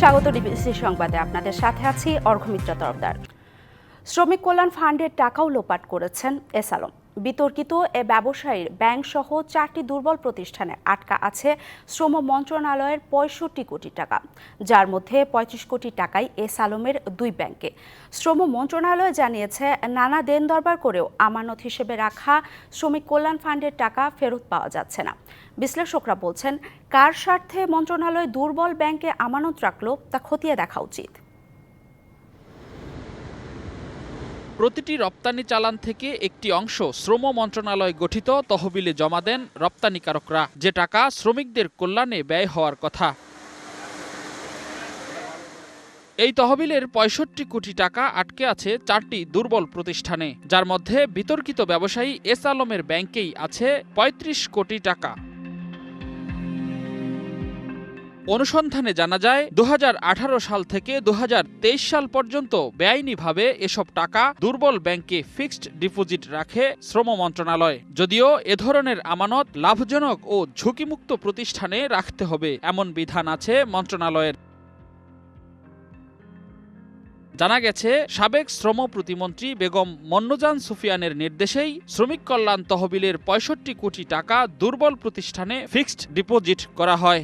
স্বাগত ডিবিসি সংবাদে। আপনাদের সাথে আছি অর্ঘমিত্রা তরফদার। শ্রমিক কল্যাণ ফান্ডের টাকাও লোপাট করেছেন এস আলম। বিতর্কিত এ ব্যবসায়ীর ব্যাংক সহ চারটি দুর্বল প্রতিষ্ঠানে আটকা আছে শ্রম মন্ত্রণালয়ের পঁয়ষট্টি কোটি টাকা, যার মধ্যে পঁয়ত্রিশ কোটি টাকাই এস আলমের দুই ব্যাংকে। শ্রম মন্ত্রণালয় জানিয়েছে, নানা দেন দরবার করেও আমানত হিসেবে রাখা শ্রমিক কল্যাণ ফান্ডের টাকা ফেরত পাওয়া যাচ্ছে না। বিশ্লেষকরা বলছেন, কার স্বার্থে মন্ত্রণালয় দুর্বল ব্যাংকে আমানত রাখল তা খতিয়ে দেখা উচিত। প্রতিটি রপ্তানি চালান থেকে একটি অংশ শ্রম মন্ত্রণালয় গঠিত তহবিলে জমা দেন রপ্তানিকারকরা। যে টাকা শ্রমিকদের কল্যাণে ব্যয় হওয়ার কথা। এই তহবিলের পঁয়ষট্টি কোটি টাকা আটকে আছে চারটি দুর্বল প্রতিষ্ঠানে, যার মধ্যে বিতর্কিত ব্যবসায়ী এস আলমের ব্যাংকেই আছে ৩৫ কোটি টাকা। অনুসন্ধানে জানা যায় দু হাজার আঠারো সাল থেকে দুহাজার তেইশ সাল পর্যন্ত বেআইনিভাবে এসব টাকা দুর্বল ব্যাংকে ফিক্সড ডিপোজিট রাখে শ্রম মন্ত্রণালয়। যদিও এ ধরনের আমানত লাভজনক ও ঝুঁকিমুক্ত প্রতিষ্ঠানে রাখতে হবে, এমন বিধান আছে মন্ত্রণালয়ের। জানা গেছে, সাবেক শ্রম প্রতিমন্ত্রী বেগম মন্নজান সুফিয়ানের নির্দেশেই শ্রমিক কল্যাণ তহবিলের পঁয়ষট্টি কোটি টাকা দুর্বল প্রতিষ্ঠানে ফিক্সড ডিপোজিট করা হয়।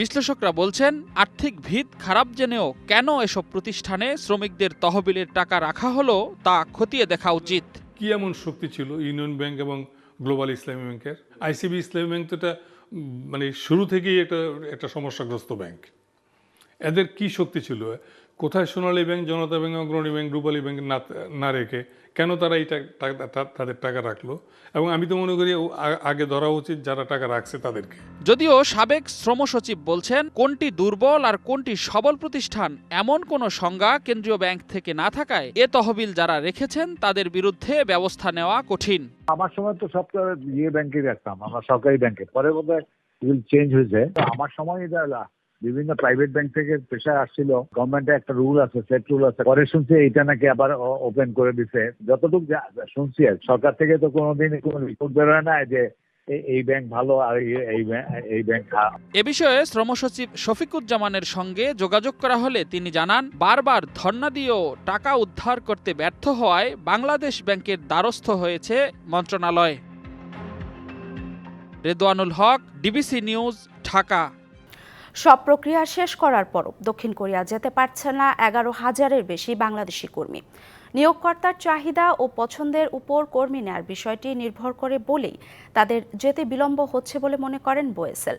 বিশ্লেষকরা বলছেন, আর্থিক ভিত খারাপ জেনেও কেন এসব প্রতিষ্ঠানে শ্রমিকদের তহবিলের টাকা রাখা হলো তা খতিয়ে দেখা উচিত। কি এমন শক্তি ছিল ইউনিয়ন ব্যাংক এবং গ্লোবাল ইসলামী ব্যাংকের? আইসিবি ইসলামী ব্যাংক তো এটা মানে শুরু থেকেই একটা একটা সমস্যাগ্রস্ত ব্যাংক। এদের কি শক্তি ছিল? কোথায় Sonali bank Janata bank Agrani bank Rupali bank না না রেখে কেন তারা এই তাদের টাকা রাখল? এবং আমি তো মনে করি আগে ধরা উচিত যারা টাকা রাখছে তাদেরকে। যদিও সাবেক শ্রম সচিব বলছেন কোনটি দুর্বল আর কোনটি সবল প্রতিষ্ঠান এমন কোনো সংজ্ঞা কেন্দ্রীয় ব্যাংক থেকে না থাকায় এ তহবিল যারা রেখেছেন তাদের বিরুদ্ধে ব্যবস্থা নেওয়া কঠিন। আমার সময় তো সব তো ইয়ে ব্যাংকে রাখতাম আমরা সরকারি ব্যাংকে। পরে বোধ হয় চেঞ্জ হয়েছে। আমার সময় এটা লা- বিভিন্ন প্রাইভেট ব্যাংক থেকে প্রেশার আসছিল গভর্নমেন্টের একটা রুল আছে সেট রুল আছে। পরে শুনছি এটা নাকি আবার ওপেন করে দিছে। যতটুকু শুনছি আর সরকার থেকে তো কোনোদিন কোনো রিপোর্ট বেরোয় না যে এই- ব্যাংক ভালো আর এই- ব্যাংক এ বিষয়ে শ্রম সচিব শফিকুজ্জামানের সঙ্গে যোগাযোগ করা হলে তিনি জানান, বারবার ধর্ণা দিয়েও টাকা উদ্ধার করতে ব্যর্থ হওয়ায় বাংলাদেশ ব্যাংকের দ্বারস্থ হয়েছে মন্ত্রণালয়। Redwanul Haque, DBC news, Dhaka. সব প্রক্রিয়া শেষ করার পরও দক্ষিণ কোরিয়া যেতে পারছে না এগারো হাজারের বেশি বাংলাদেশি কর্মী। নিয়োগকর্তার চাহিদা ও পছন্দের উপর কর্মী নেয়ার বিষয়টি নির্ভর করে বলেই তাদের যেতে বিলম্ব হচ্ছে বলে মনে করেন বোয়েসেল।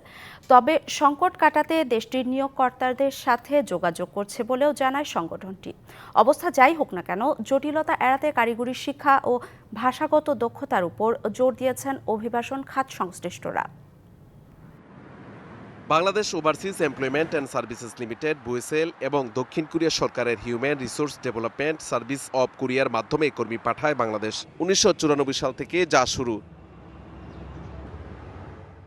তবে সংকট কাটাতে দেশটির নিয়োগকর্তাদের সাথে যোগাযোগ করছে বলেও জানায় সংগঠনটি। অবস্থা যাই হোক না কেন, জটিলতা এড়াতে কারিগরি শিক্ষা ও ভাষাগত দক্ষতার উপর জোর দিয়েছেন অভিবাসন খাত সংশ্লিষ্টরা। Bangladesh overseas employment and services limited BOESL এবং দক্ষিণ কোরিয়া সরকারের human resource development service of কোরিয়ার মাধ্যমে কর্মী পাঠায় বাংলাদেশ। উনিশশো চুরানব্বই সাল থেকে যা শুরু।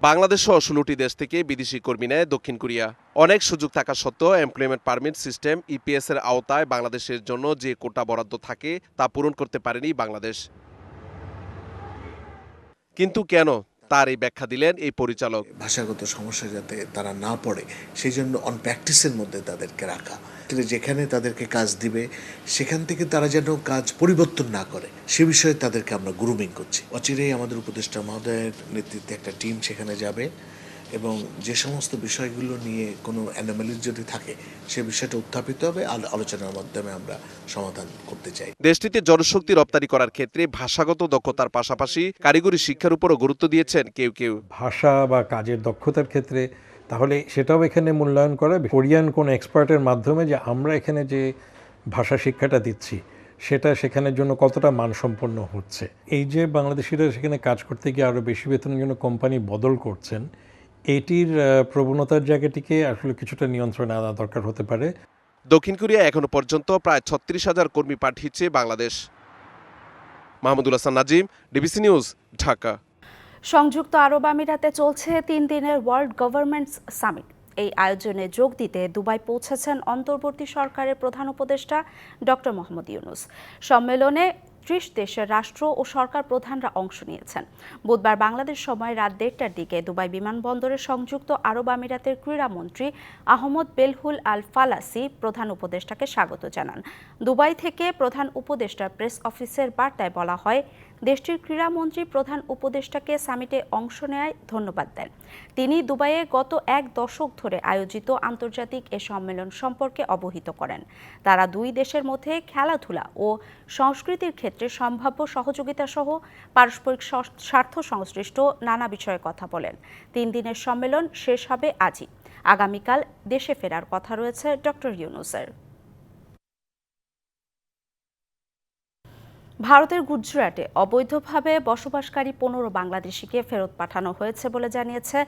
বাংলাদেশ সহ ষোলোটি দেশ থেকে বিদেশি কর্মী নেয় দক্ষিণ কোরিয়া। অনেক সুযোগ থাকা সত্ত্বেও এমপ্লয়মেন্ট পারমিট সিস্টেম ইপিএস এর আওতায় বাংলাদেশের জন্য যে কোটা বরাদ্দ থাকে তা পূরণ করতে পারেনি বাংলাদেশ। কিন্তু কেন? তার এই ব্যাখ্যা দিলেন এই পরিচালক। ভাষাগত সমস্যা যাতে তারা না পড়ে সেই জন্য অন প্র্যাকটিসের মধ্যে তাদেরকে রাখা। যেখানে তাদেরকে কাজ দিবে, সেখান থেকে তারা যেন কাজ পরিবর্তন না করে, সে বিষয়ে তাদেরকে আমরা গ্রুমিং করছি। অচিরেই আমাদের উপদেষ্টা মহোদয়ের নেতৃত্বে একটা টিম সেখানে যাবে। এবং যে সমস্ত বিষয়গুলো নিয়ে কোনো অ্যানোমালিস যদি থাকে সে বিষয়টা উত্থাপিত হবে। আর আলোচনার মাধ্যমে আমরা সমাধান করতে চাই। দেশটিতে জনশক্তি রপ্তানি করার ক্ষেত্রে ভাষাগত দক্ষতার পাশাপাশি কারিগরি শিক্ষার উপরও গুরুত্ব দিয়েছেন কেউ কেউ। ভাষা বা কাজের দক্ষতার ক্ষেত্রে তাহলে সেটাও এখানে মূল্যায়ন করা। কোরিয়ান কোন এক্সপার্টের মাধ্যমে যে আমরা এখানে যে ভাষা শিক্ষাটা দিচ্ছি সেটা সেখানের জন্য কতটা মানসম্পন্ন হচ্ছে? এই যে বাংলাদেশিরা সেখানে কাজ করতে গিয়ে আরও বেশি বেতনের জন্য কোম্পানি বদল করছেন এটির প্রবণতার জায়গাটিকে আসলে কিছুটা নিয়ন্ত্রণে আনা দরকার হতে পারে। দক্ষিণ কোরিয়া এখনও পর্যন্ত প্রায় ছত্রিশ হাজার কর্মী পাঠিয়েছে Bangladesh. Mahmudul Hasan Nazim DBC news Dhaka. সংযুক্ত আরব আমিরাতে চলছে তিন দিনের ওয়ার্ল্ড গভর্নমেন্টস সামিট। এই আয়োজনে যোগ দিতে দুবাই পৌঁছেছেন অন্তর্বর্তী সরকারের প্রধান উপদেষ্টা ডক্টর মোহাম্মদ ইউনুস। সম্মেলনে ত্রিশ দেশের রাষ্ট্র ও সরকার প্রধানরা অংশ নিয়েছেন। বুধবার বাংলাদেশ সময় রাত দেড়টার দিকে দুবাই বিমানবন্দরে সংযুক্ত আরব আমিরাতের ক্রীড়ামন্ত্রী আহমদ বেলহুল আল ফালাসি প্রধান উপদেষ্টাকে স্বাগত জানান। দুবাই থেকে প্রধান উপদেষ্টার প্রেস অফিসের বার্তায় বলা হয় দেশটির ক্রীড়ামন্ত্রী প্রধান উপদেষ্টাকে সামিটে অংশ নেয় ধন্যবাদ দেন। তিনি দুবাইয়ে গত এক দশক ধরে আয়োজিত আন্তর্জাতিক এ সম্মেলন সম্পর্কে অবহিত করেন। তারা দুই দেশের মধ্যে খেলাধুলা ও সংস্কৃতির ক্ষেত্রে সম্ভাব্য সহযোগিতা সহ পারস্পরিক স্বার্থ সংশ্লিষ্ট নানা বিষয়ে কথা বলেন। তিন দিনের সম্মেলন শেষ হবে আজই। আগামীকাল দেশে ফেরার কথা রয়েছে ডক্টর ইউনুসের। ভারতের গুজরাটে অবৈধভাবে বসবাসকারী পনেরো বাংলাদেশিকে ফেরত পাঠানো হয়েছে বলে জানিয়েছে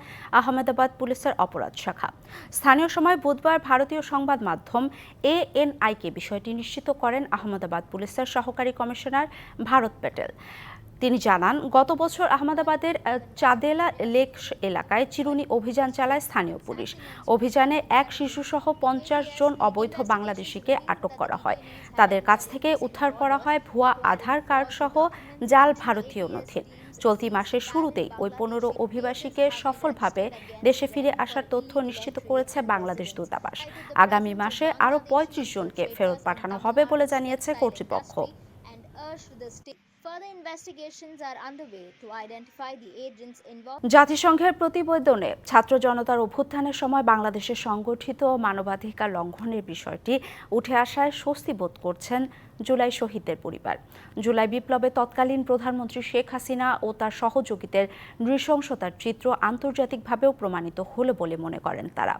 আহমেদাবাদ পুলিশের অপরাধ শাখা। স্থানীয় সময় বুধবার ভারতীয় সংবাদ মাধ্যম এএনআইকে বিষয়টি নিশ্চিত করেন আহমেদাবাদ পুলিশের সহকারী কমিশনার ভারত প্যাটেল। তিনি জানান, গত বছর আহমেদাবাদের চাঁদেলা লেক এলাকায় চিরুনি অভিযান চালায় স্থানীয় পুলিশ। অভিযানে এক শিশুসহ পঞ্চাশ জন অবৈধ বাংলাদেশিকে আটক করা হয়। তাদের কাছ থেকে উদ্ধার করা হয় ভুয়া আধার কার্ড সহ জাল ভারতীয় নথি। চলতি মাসের শুরুতেই ওই পনেরো অভিবাসীকে সফলভাবে দেশে ফিরে আসার তথ্য নিশ্চিত করেছে বাংলাদেশ দূতাবাস। আগামী মাসে আরও পঁয়ত্রিশ জনকে ফেরত পাঠানো হবে বলে জানিয়েছে কর্তৃপক্ষ। জাতিসংঘের প্রতিবেদনে ছাত্র জনতার অভ্যুত্থানের সময় বাংলাদেশে সংগঠিত মানবাধিকার লঙ্ঘনের বিষয়টি উঠে আসায় স্বস্তি বোধ করছেন জুলাই শহীদদের পরিবার। জুলাই বিপ্লবে তৎকালীন প্রধানমন্ত্রী শেখ হাসিনা ও তার সহযোগীদের নৃশংসতার চিত্র আন্তর্জাতিকভাবেও প্রমাণিত হলো বলে মনে করেন তারা।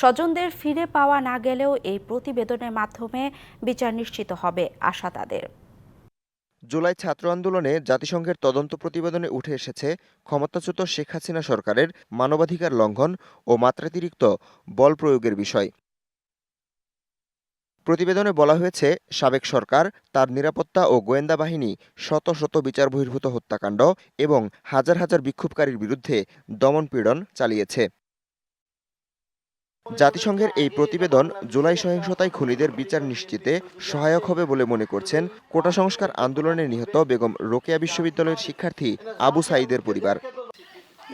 স্বজনদের ফিরে পাওয়া না গেলেও এই প্রতিবেদনের মাধ্যমে বিচার নিশ্চিত হবে আশা তাদের। জুলাই ছাত্র আন্দোলনে জাতিসংঘের তদন্ত প্রতিবেদনে উঠে এসেছে ক্ষমতাচ্যুত শেখ হাসিনা সরকারের মানবাধিকার লঙ্ঘন ও মাত্রাতিরিক্ত বল প্রয়োগের বিষয়। প্রতিবেদনে বলা হয়েছে, সাবেক সরকার, তার নিরাপত্তা ও গোয়েন্দা বাহিনী শত শত বিচার বহির্ভূত হত্যাকাণ্ড এবং হাজার হাজার বিক্ষোভকারীর বিরুদ্ধে দমনপীড়ন চালিয়েছে। জাতিসংঘের এই প্রতিবেদন জুলাই সহিংসতায় খুনিদের বিচার নিশ্চিতে সহায়ক হবে বলে মনে করছেন কোটা সংস্কার আন্দোলনে নিহত বেগম রোকেয়া বিশ্ববিদ্যালয়ের শিক্ষার্থী আবু সাইদের পরিবার।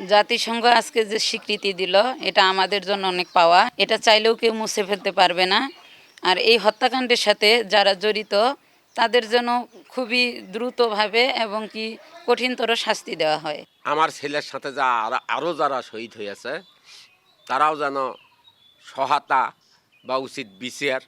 জাতিসংঘ আজকে যে স্বীকৃতি দিল এটা আমাদের জন্য অনেক পাওয়া। এটা চাইলেও কেউ মুছে ফেলতে পারবে না। আর এই হত্যাকাণ্ডের সাথে যারা জড়িত তাদের জন্য খুবই দ্রুতভাবে এবং কি কঠিনতর শাস্তি দেওয়া হয়। আমার ছেলের সাথে যা আর- আরও যারা শহীদ হয়েছে তারাও যেন সহায়তা বা উচিত বিচার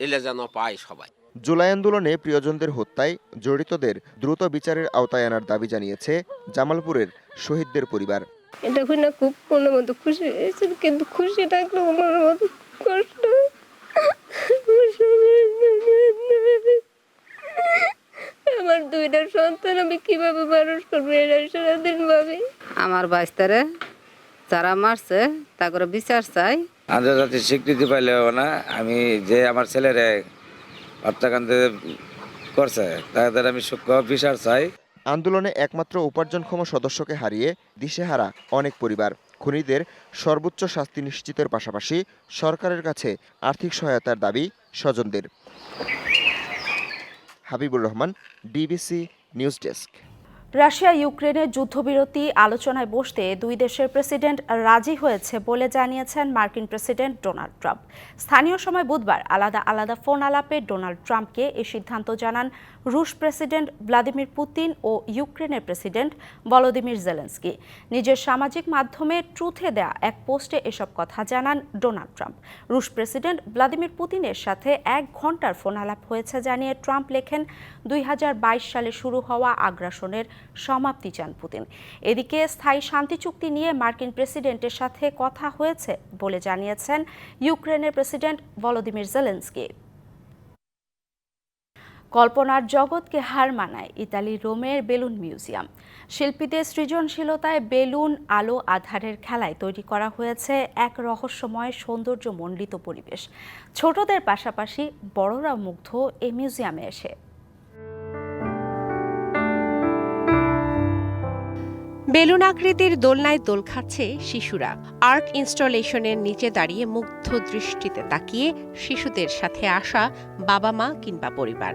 এলে যেন পায় সবাই। জুলাই আন্দোলনে প্রিয়জনদের হত্যায় জড়িতদের দ্রুত বিচারের আওতায় আনার দাবি জানিয়েছে জামালপুরের শহীদদের পরিবার। এটা শুনে খুব মনের মতো খুশি হয়েছে কিন্তু খুশি থাকলেও মনের মতো কষ্ট। আমার দুইটা সন্তান আমি কীভাবে মানুষ করব এটা সারাদিন ভাবি। আমার বাইস্তারে যারা মারছে তা করে বিচার চাই আন্তর্জাতিক স্বীকৃতি পাইলেও না। আমি যে আমার ছেলেরে হত্যাকাণ্ডে করছে, তাদের আমি সূক্ষ্ম বিচার চাই। আন্দোলনে একমাত্র উপার্জনক্ষম সদস্যকে হারিয়ে দিশেহারা অনেক পরিবার। খুনিদের সর্বোচ্চ শাস্তি নিশ্চিতের পাশাপাশি সরকারের কাছে আর্থিক সহায়তার দাবি স্বজনদের। Habibur Rahman, DBC news desk. Russia ইউক্রেনের যুদ্ধবিরতি আলোচনায় বসতে দুই দেশের প্রেসিডেন্ট রাজি হয়েছে বলে জানিয়েছেন মার্কিন প্রেসিডেন্ট ডোনাল্ড ট্রাম্প। স্থানীয় সময় বুধবার আলাদা আলাদা ফোন আলাপে ডোনাল্ড ট্রাম্পকে এ সিদ্ধান্ত জানান রুশ প্রেসিডেন্ট ভ্লাদিমির পুতিন ও ইউক্রেনের প্রেসিডেন্ট ভলোদিমির জেলেন্সকি। নিজের সামাজিক মাধ্যমে ট্রুথে দেয়া এক পোস্টে এসব কথা জানান ডোনাল্ড ট্রাম্প। রুশ প্রেসিডেন্ট ভ্লাদিমির পুতিনের সাথে এক ঘণ্টার ফোন আলাপ হয়েছে জানিয়ে ট্রাম্প লেখেন, দুই হাজার বাইশ সালে শুরু হওয়া আগ্রাসনের সমাপ্তি চান পুতিন। এদিকে স্থায়ী শান্তি চুক্তি নিয়ে মার্কিন প্রেসিডেন্টের সাথে কথা হয়েছে বলে জানিয়েছেন ইউক্রেনের প্রেসিডেন্ট ভলোদিমির জেলেন্সকি। কল্পনার জগৎকে হার মানায় ইতালির রোমের বেলুন মিউজিয়াম। শিল্পীদের সৃজনশীলতায় বেলুন, আলো, আধারের খেলায় তৈরি করা হয়েছে এক রহস্যময় সৌন্দর্যমণ্ডিত পরিবেশ। ছোটদের পাশাপাশি বড়রা মুগ্ধ এই মিউজিয়ামে এসে। বেলুন আকৃতির দোলনায় দোল খাচ্ছে শিশুরা। আর্ট ইনস্টলেশনের নিচে দাঁড়িয়ে মুগ্ধ দৃষ্টিতে তাকিয়ে শিশুদের সাথে আসা বাবা মা কিংবা পরিবার।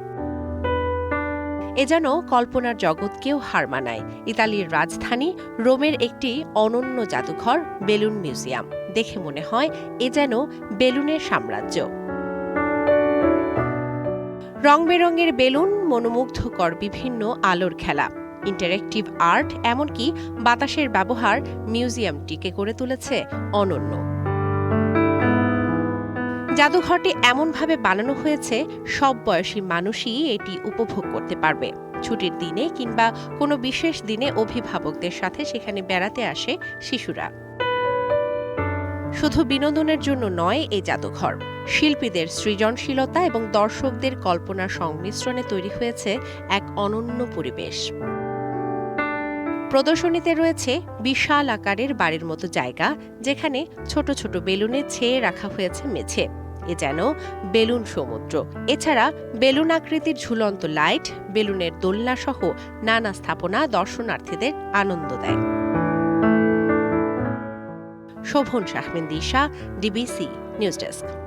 এ যেন কল্পনার জগৎকেও হার মানায়। ইতালির রাজধানী রোমের একটি অনন্য জাদুঘর, বেলুন মিউজিয়াম। দেখে মনে হয় এ যেন বেলুনের সাম্রাজ্য। রং বেরঙের বেলুন, মনোমুগ্ধকর বিভিন্ন আলোর খেলা। ইন্টারেক্টিভ আর্ট, এমনকি বাতাসের ব্যবহার মিউজিয়ামটিকে করে তুলেছে অনন্য। জাদুঘরটি এমনভাবে বানানো হয়েছে, সব বয়সী মানুষই এটি উপভোগ করতে পারবে। ছুটির দিনে কিংবা কোনো বিশেষ দিনে অভিভাবকদের সাথে সেখানে বেড়াতে আসে শিশুরা। শুধু বিনোদনের জন্য নয়, এই জাদুঘর। শিল্পীদের সৃজনশীলতা এবং দর্শকদের কল্পনার সংমিশ্রণে তৈরি হয়েছে এক অনন্য পরিবেশ। প্রদর্শনীতে রয়েছে বিশাল আকারের বাড়ির মতো জায়গা, যেখানে ছোট ছোট বেলুনে ছেয়ে রাখা হয়েছে মেঝে। এ যেন বেলুন সমুদ্র। এছাড়া বেলুন আকৃতির ঝুলন্ত লাইট, বেলুনের দোলনা সহ নানা স্থাপনা দর্শনার্থীদের আনন্দ দেয়। Shovon Shahmin Disha, DBC news desk.